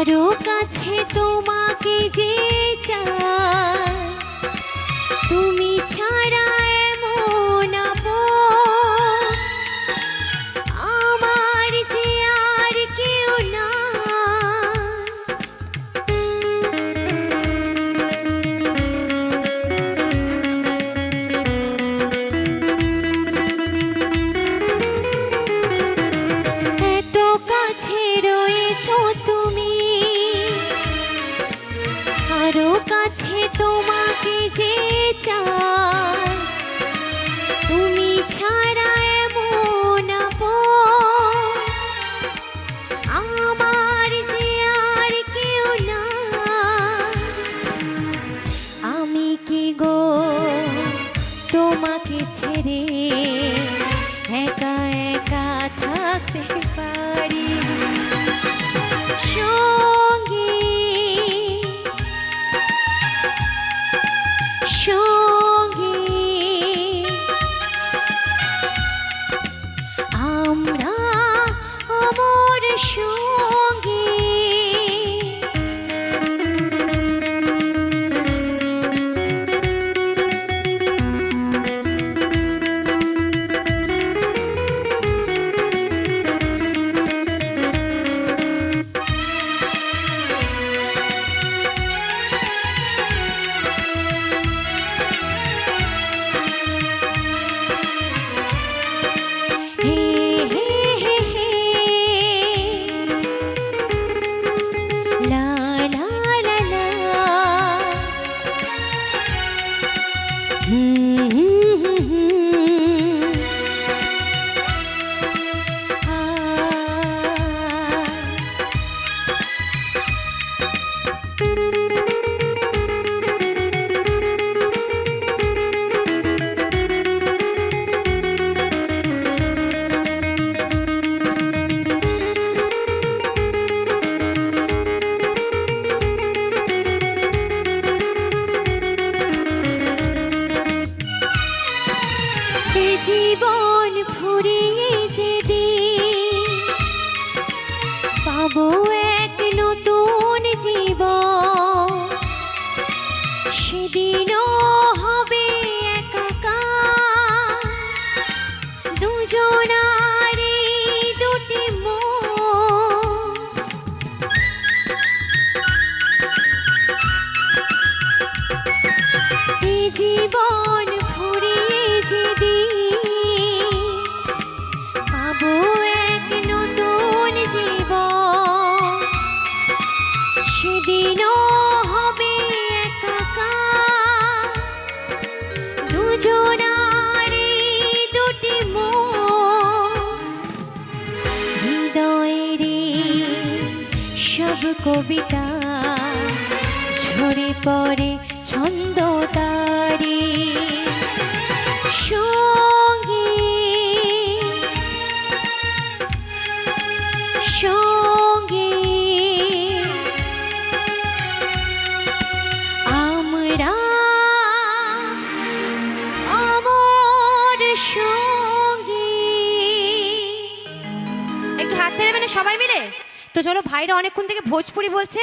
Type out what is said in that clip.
আরও কাছে তোমাকে যে চাই তুমি ছাড়া কাছে তোমাকে যে চাই। তুমি ছাড়া আমার কেউ না আমি কি গো তোমাকে ছেড়ে জীবন ফুরিয়ে যেদি পাবো এক নতুন জীবন। সেদিনও কবিতা। ঝরে পড়ে ছন্দ তারি সঙ্গী। আমরা আমার একটু হাত ধরে মানে সবাই মিলে তো চলো ভাইরা অনেকক্ষণ থেকে ভোজপুরি বলছে।